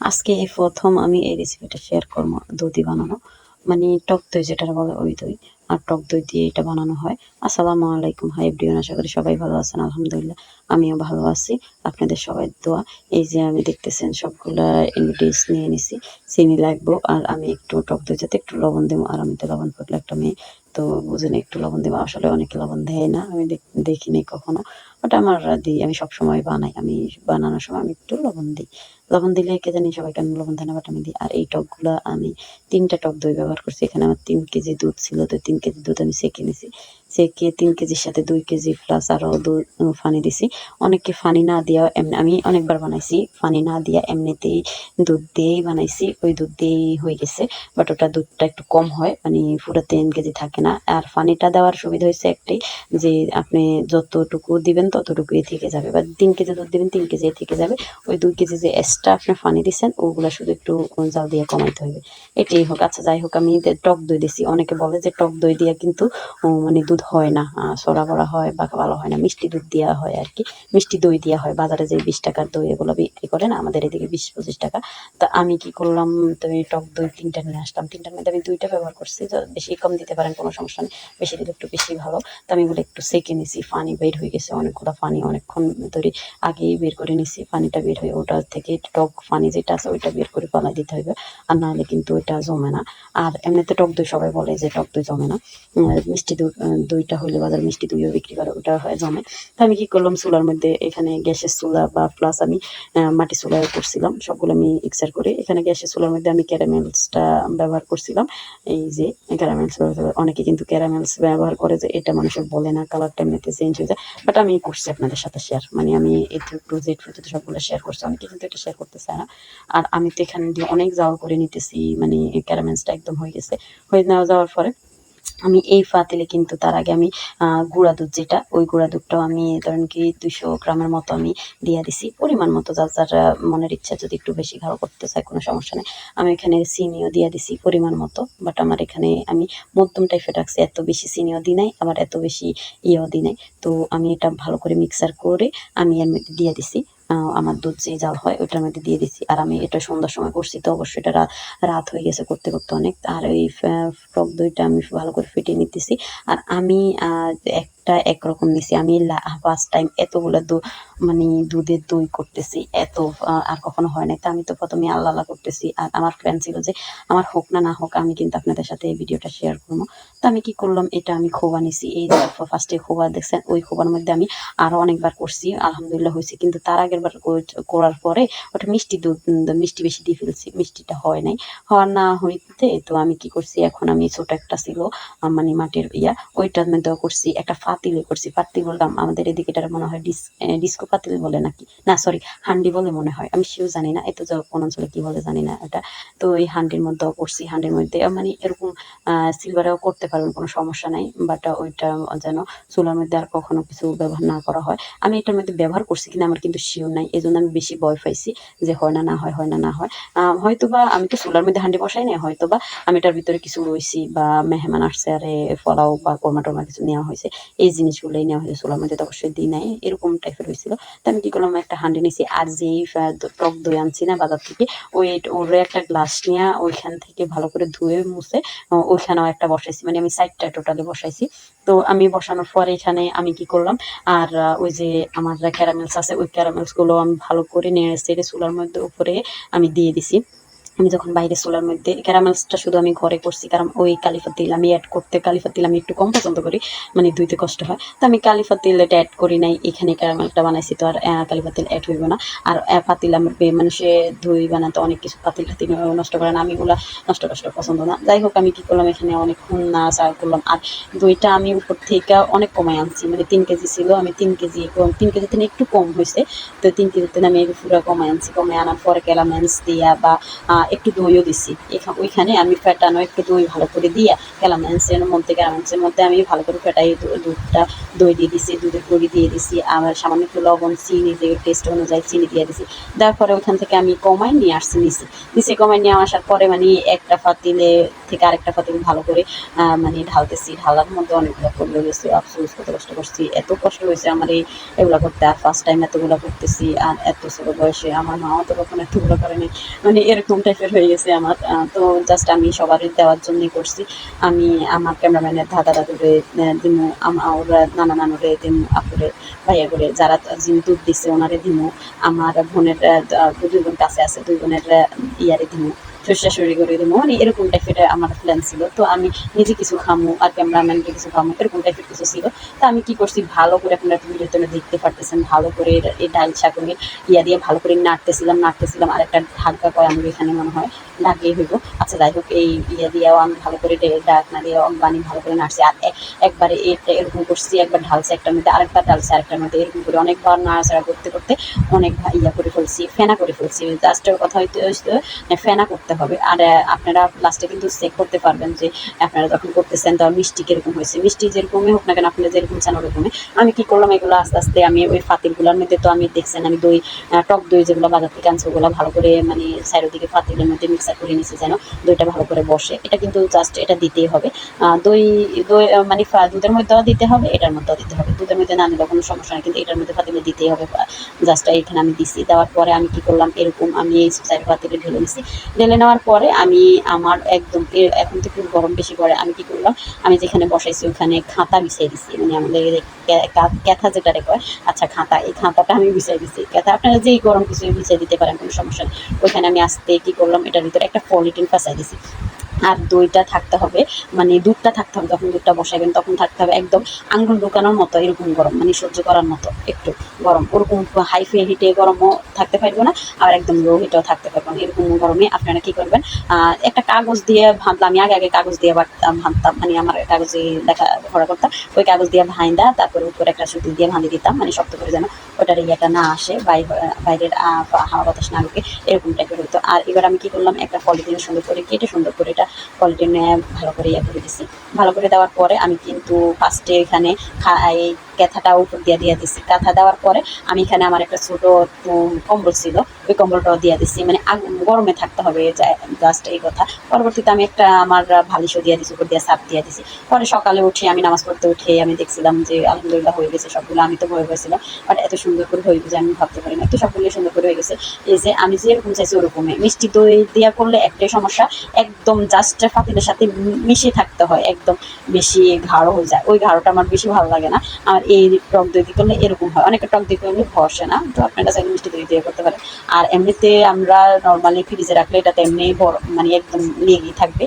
আজকে এই প্রথম আমি এই রেসিপিটা শেয়ার করব দধি বানানো। মানে টক দই যেটা বলে ওই দই। আর টক দই দিয়ে এটা বানানো হয়। আসসালামু আলাইকুম। হাই এভরিওয়ান আশা করি সবাই ভালো আছেন, আলহামদুলিল্লাহ। আমিও ভালো আছি। আপনাদের সবাই দোয়া। এই যে আমি দেখতেছেন সবগুলা ইনগ্রিডিয়েন্টস নিয়ে নিছি। চিনি লাগবো আর আমি একটু টক দই যাতে একটু লবণ দেবো। আর আমি তো লবণ পড়লে একটা মেয়ে, তো বুঝেন একটু লবণ দেবো। আসলে অনেকে লবণ দেয় না। আমি দেখ- দেখিনি কখনো। ওটা আমার দিই, আমি সবসময় বানাই। আমি বানানোর সময় আমি একটু লবণ দিই। লবণ দিলে কে জানি সবাই কেন লবণ দেয় না বাট আমি দিই। আর এই টকগুলো আমি তিনটা টক দই ব্যবহার করছি। এখানে আমার তিন কেজি দুধ ছিল, তো তিন কেজি দুধ আমি সেঁকে নিছি। সেকে তিন কেজির সাথে দুই কেজি প্লাস আরও দুধ ফানি দিছি। অনেকে ফানি না দিয়া এমনি, আমি অনেকবার বানাইছি, ফানি না দিয়া এমনিতেই দুধ দিয়েই বানাইছি, ওই দুধ দিয়েই হয়ে গেছে বাট ওটা দুধটা একটু কম হয় মানে পুরো তিন কেজি থাকে না। আর ফানিটা দেওয়ার সুবিধা হয়েছে একটাই, যে আপনি যতটুকু দিবেন ততটুকুই থেকে যাবে, বা তিন কেজি দুধ দিবেন, তিন কেজি থেকে যাবে। ওই দুই কেজি যে এক্সট্রা আপনি ফানি দিচ্ছেন ওগুলো শুধু একটু জাল দিয়ে কমাইতে হবে এটাই হোক আচ্ছা যাই হোক, আমি টক দই দিছি, অনেকে বলে যে টক দই দিয়ে কিন্তু মানে দুধ হয় না সরা বড়া হয় বা ভালো হয় না মিষ্টি দুধ দেওয়া হয় আর কি। মিষ্টি দই দেওয়া হয় বাজারে যে বিশ টাকার দই এগুলো বিক্রি করে না আমাদের এদিকে বিশ পঁচিশ টাকা। তা আমি কি করলাম তুমি টক দই তিনটা নিয়ে আসলাম। তিনটার মধ্যে আমি দুইটা ব্যবহার করছি তো বেশি কম দিতে পারেন কোনো সমস্যা নেই। বেশি দিলে একটু বেশি ভালো। তো আমি এগুলো একটু সেকে নিছি পানি বের হয়ে গেছে অনেকগুলো পানি অনেকক্ষণ ধরে আগেই বের করে নিছি পানিটা বের হয়ে ওটা থেকে টক পানি যেটা আছে ওইটা বের করে পালাই দিতে হবে। আর নাহলে কিন্তু ওইটা জমে না। আর এমনিতে টক দই সবাই বলে যে টক দই জমে না। মিষ্টি আহ, দইটা হলে বাজার মিষ্টি দইও বিক্রি করে, ওটা হয় জমে। তো আমি কি করলাম, চুলার মধ্যে এখানে গ্যাসের চুলা বা প্লাস আমি মাটি চুলায় করছিলাম। সবগুলো আমি মিক্সার করে এখানে গ্যাসের চুলার মধ্যে আমি ক্যারামেলসটা ব্যবহার করছিলাম। এই যে ক্যারামেলস অনেকে কিন্তু ক্যারামেলস ব্যবহার করে যে, এটা মানুষের বলে না কালারটা এমনিতে চেঞ্জ হয়ে যায়। বাট আমি করছি আপনাদের সাথে শেয়ার মানে আমি এই টু জেড পর্যন্ত সবগুলো শেয়ার করছি। অনেকে কিন্তু এটা শেয়ার করতে চায় না। আর আমি তো এখানে দিয়ে অনেক জাল করে নিতেছি মানে ক্যারামেলসটা একদম হয়ে গেছে। হয়ে নেওয়া যাওয়ার পরে আমি এই ফাতিলে কিন্তু তার আগে আমি গুঁড়া দুধ যেটা, ওই গুঁড়া দুধটাও আমি ধরেন কি দুশো গ্রামের মতো আমি দিয়ে দিছি। পরিমাণ মতো যার যার মনের ইচ্ছা যদি একটু বেশি ঘাড়ো করতে চায়, কোনো সমস্যা নেই। আমি এখানে চিনিও দিয়ে দিছি পরিমাণ মতো বাট আমার এখানে আমি মধ্যম টাইপের রাখছি, এত বেশি চিনিও দিই নাই, আবার এত বেশি ইয়েও দিই নাই। তো আমি এটা ভালো করে মিক্সার করে আমি এর মধ্যে দিয়ে দিছি। আমার দুধ যে জাল হয় ওইটার মধ্যে দিয়ে দিছি। আর আমি এটা সন্ধ্যার সময় করছি তো অবশ্যই এটা রাত হয়ে গেছে করতে করতে অনেক। আর এই ফ্রক দুইটা আমি ভালো করে ফেটিয়ে নিতেছি। আর আমি আহ, একটা একরকম দিছি। আমি ফার্স্ট টাইম এতগুলো দু মানে দুধের দই করতেছি। এত আর কখনো হয় না তা আমি তো প্রথমে আল্লাহ আল্লাহ করতেছি। আর আমার প্ল্যান ছিল যে আমার হোক না না হোক, আমি কিন্তু আপনাদের সাথে এই ভিডিওটা শেয়ার করব। তো আমি কি করলাম? এটা আমি খোবা নিছি। এই ফার্স্টে খোবা দেখছেন, ওই খোবার মধ্যে আমি আরও অনেকবার করছি। আলহামদুলিল্লাহ হয়েছে। কিন্তু তার আগের বার করার পরে ওটা মিষ্টি দুধ মিষ্টি বেশি দিয়ে ফেলছি। মিষ্টিটা হয় নাই। হওয়া না হইতে তো আমি কি করছি? এখন আমি ছোট একটা ছিল মানে মাটির ইয়া, ওইটার মধ্যে করছি। একটা ফাতিলে করছি ফাতিল বললাম আমাদের এদিকে এটা মনে হয় ডিস ডিস্কো পাতিল বলে নাকি? না সরি হান্ডি বলে মনে হয় আমি সেও জানি না এত কোন অঞ্চলে কি বলে জানি না এটা। তো এই হান্ডির মধ্যেও করছি হান্ডির মধ্যে মানে এরকম সিলভারেও করতে পারবেন কোনো সমস্যা নাই বাট ওইটা যেন চুলার মধ্যে আর কখনো কিছু ব্যবহার না করা হয়। আমি এটার মধ্যে ব্যবহার করছি কিনা আমার কিন্তু শিওর নাই এই আমি বেশি ভয় পাইছি যে হয় না না হয় হয় না না হয়। আহ, হয়তোবা আমি তো চুলার মধ্যে হান্ডি বসাই নাই হয়তোবা আমি এটার ভিতরে কিছু রয়েছি বা মেহমান আসছে আরে ফলাও বা কোরমা টোরমা কিছু নেওয়া হয়েছে এই জিনিসগুলোই নেওয়া হয়েছে চুলার মধ্যে তো অবশ্যই দিই নাই, এরকম টাইপের হয়েছিল। তো আমি কি করলাম, একটা হান্ডি নিয়েছি আর যেই টক দই আনছি না বাজার থেকে, ওই ওর একটা গ্লাস নিয়ে ওইখান থেকে ভালো করে ধুয়ে মুছে ওইখানেও একটা বসাইছি। মানে আমি সাইডটা টোটালি বসাইছি। তো আমি বসানোর পরে এখানে আমি কি করলাম, আর ওই যে আমার ক্যারামেলস আছে, ওই ক্যারামেলসগুলো আমি ভালো করে নিয়ে সেরে চুলার মধ্যে উপরে আমি দিয়ে দিছি। আমি যখন বাইরে চুলার মধ্যে, ক্যারামেলসটা শুধু আমি ঘরে করছি, কারণ ওই কালিফা তেল আমি অ্যাড করতে কালিফা তেল আমি একটু কম পছন্দ করি মানে ধুইতে কষ্ট হয়। তো আমি কালিফা তেল এটা অ্যাড করি নাই, এখানে ক্যারামেলটা বানাইছি তো আর কালিফা তেল অ্যাড হইব না। আর পাতিল আমার বে- মানুষে ধুই বানাতে অনেক কিছু পাতিল টাতিল নষ্ট করে না, আমি ওগুলো নষ্ট কষ্ট পছন্দ না। যাই হোক, আমি কি করলাম, এখানে অনেকক্ষণ না চাল করলাম। আর দইটা আমি উপর থেকে অনেক কমাই আনছি মানে তিন কেজি ছিল, আমি তিন কেজি তিন কেজি থেকে একটু কম হয়েছে তো তিন কেজিতে আমি পুরো কমাই আনছি। কমাই আনার পরে ক্যারামেলস দিয়া বা একটু দইও দিছি। ওইখানে আমি ফেটানো একটু দই ভালো করে দিয়ে ক্যালামেন্সের মধ্যে ক্যালামেন্সের মধ্যে আমি ভালো করে ফেটাই দুধটা দই দিয়ে দিছি, দুধের গুঁড়ি দিয়ে দিছি আর সামান্য একটু লবণ, চিনি যে টেস্ট অনুযায়ী চিনি দিয়ে দিছি। তারপরে ওইখান থেকে আমি কমাই নিয়ে আসছি নিচে। নিচে কমাই নিয়ে আসার পরে মানে একটা পাতিলে থেকে আরেকটা পাতিল ভালো করে মানে ঢালতেছি। ঢালার মধ্যে অনেকগুলো করলে গেছে। আফসোস, কত কষ্ট করছি। এত কষ্ট হয়েছে আমার এই এগুলো করতে। আর ফার্স্ট টাইম এতগুলো করতেছি। আর এত ছোটো বয়সে আমার মাও তো কখনো এতগুলো করেনি মানে এরকম টাইপের হয়ে গেছে আমার। তো জাস্ট আমি সবার দেওয়ার জন্যই করছি। আমি আমার ক্যামেরাম্যানের দাদা রে দিমু আমার নানা রে দিমু আপুরে ভাইয়া করে যারা যিনি দুধ দিচ্ছে ওনারে দিমু। আমার বোনের দুই বোন কাছে আছে, দুই বোনের ইয়ারে দিমু। শাশুড়ি করে দেবো মানে এরকম টাইপের আমার প্ল্যান ছিল। তো আমি নিজে কিছু খামু, আর ক্যামেরাম্যানকে কিছু খামু, এরকম টাইপের কিছু ছিল। তো আমি কি করছি, ভালো করে আপনারা ভিডিও তোমরা দেখতে পারতেছেন, ভালো করে এই ডাল শাকের ইয়া দিয়ে ভালো করে নাড়তেছিলাম নাড়তেছিলাম। আর একটা ঢাকা কয় আমি এখানে মনে হয় ঢাকিয়ে হইব। আচ্ছা যাই হোক, এই ইয়া দিয়েও আমি ভালো করে ডে- ডাক না দিয়ে বানি ভালো করে নাড়ছি। আর একবারে এটা এরকম করছি, একবার ঢালছে একটার মধ্যে, আরেকবার ঢালছে আরেকটার মধ্যে এরকম করে অনেকবার নাড়াচাড়া করতে করতে অনেক ইয়া করে ফেলছি, ফেনা করে ফেলছি। জাস্টের কথা হইতে হচ্ছে ফেনা করতে হবে। আর আপনারা লাস্টে কিন্তু চেক করতে পারবেন যে আপনারা যখন করতেছেন তখন মিষ্টি কীরকম হয়েছে। মিষ্টি যেরকমই হোক না কেন আপনারা যেরকম চান ওরকমই। আমি কি করলাম, এগুলো আস্তে আস্তে আমি ওই ফাতিলগুলোর মধ্যে তো আমি দেখছেন, আমি দই টক দই যেগুলো বাজার থেকে আনছি, ওগুলো ভালো করে মানে সাইডের দিকে ফাতিলের মধ্যে মিক্সার করে নিয়েছি যেন দইটা ভালো করে বসে। এটা কিন্তু জাস্ট এটা দিতেই হবে। দই দই মানে দুধের মধ্যেও দিতে হবে, এটার মধ্যেও দিতে হবে। দুধের মধ্যে না নিলে কোনো সমস্যা নেই, কিন্তু এটার মধ্যে ফাতিলে দিতেই হবে। জাস্ট এইখানে আমি দিছি। দেওয়ার পরে আমি কি করলাম, এরকম আমি এই সাইড পাতিলে ঢেলে নিছি। ঢেলে নেওয়ার পরে আমি আমার একদম এখন তো খুব গরম বেশি পড়ে, আমি কি করলাম? আমি যেখানে বসাইছি ওখানে খাতা বিছিয়ে দিছি মানে আমাদের ক্যাথা যেটারে কয় আচ্ছা খাতা, এই খাতাটা আমি বিছিয়ে দিছি। ক্যাথা, আপনারা যেই গরম কিছু বিছিয়ে দিতে পারেন, কোনো সমস্যা ওইখানে আমি আসতে কি করলাম, এটার ভিতরে একটা পলিটিন ফাঁসাই দিছি। আর দইটা থাকতে হবে মানে দুধটা থাকতে হবে, যখন দুধটা বসাবেন তখন থাকতে হবে একদম আঙ্গুল ঢুকানোর মতো, এরকম গরম মানে সহ্য করার মতো, একটু। গরম, ওরকম হাই হিটে গরমও থাকতে পারব না আর একদম লো হিটেও থাকতে পারব না। এরকম গরমে আপনারা কি করবেন? একটা কাগজ দিয়ে ভাবলাম, আমি আগে আগে কাগজ দিয়ে ভাবতাম মানে আমার কাগজে দেখা ভরা করতাম, ওই কাগজ দিয়ে ভাইন্দা, তারপরে উপরে একটা সুতি দিয়ে ভাঁধি দিতাম মানে শক্ত করে যেন ওটার ইয়েটা না আসে বাইরে বাইরের হাওয়া বাতাস না ঢুকে, এরকম টাইপের হতো আর এবার আমি কি করলাম, একটা পলিথিন সুন্দর করে কেটে সুন্দর করে এটা পলিথিনে ভালো করে ইয়ে করে দিছি। ভালো করে দেওয়ার পরে আমি কিন্তু ফার্স্টে এখানে এই ক্যাথাটা উপর দিয়ে দিয়ে দিছি। কাঁথা দেওয়ার পরে আমি এখানে আমার একটা ছোট কম্বল ছিল, ওই কম্বলটাও দিয়ে দিছি। মানে গরমে থাকতে হবে জাস্ট এই কথা। পরবর্তীতে আমি একটা আমার ভালিশও দিয়ে দিছি, উপর দিয়ে সাপ দিয়ে দিছি। পরে সকালে উঠে আমি নামাজ পড়তে উঠে আমি দেখছিলাম যে আলহামদুলিল্লাহ হয়ে গেছে সবগুলো। আমি তো ভয় হয়েছিলাম বাট এত সুন্দর করে হয়ে গেছে, আমি ভাবতে পারি না। তো সবগুলো সুন্দর করে হয়ে গেছে। এই যে আমি যেরকম চাইছি ওরকমই। মিষ্টি দই দেওয়া করলে একটাই সমস্যা, একদম জাস্ট পাতিলের সাথে মিশে থাকতে হয়, একদম বেশি গাঢ় হয়ে যায়। ওই গাঢ়টা আমার বেশি ভালো লাগে না। আমার এই টক দই দিয়ে করলে এরকম হয়। অনেকে টক দই এমনি ভরসে না, তো আপনারা চাইলে মিষ্টি দই দিয়ে করতে পারেন। আর এমনিতে আমরা নর্মালি ফ্রিজে রাখলে এটাতে এমনি মানে একদম লেগেই থাকবে।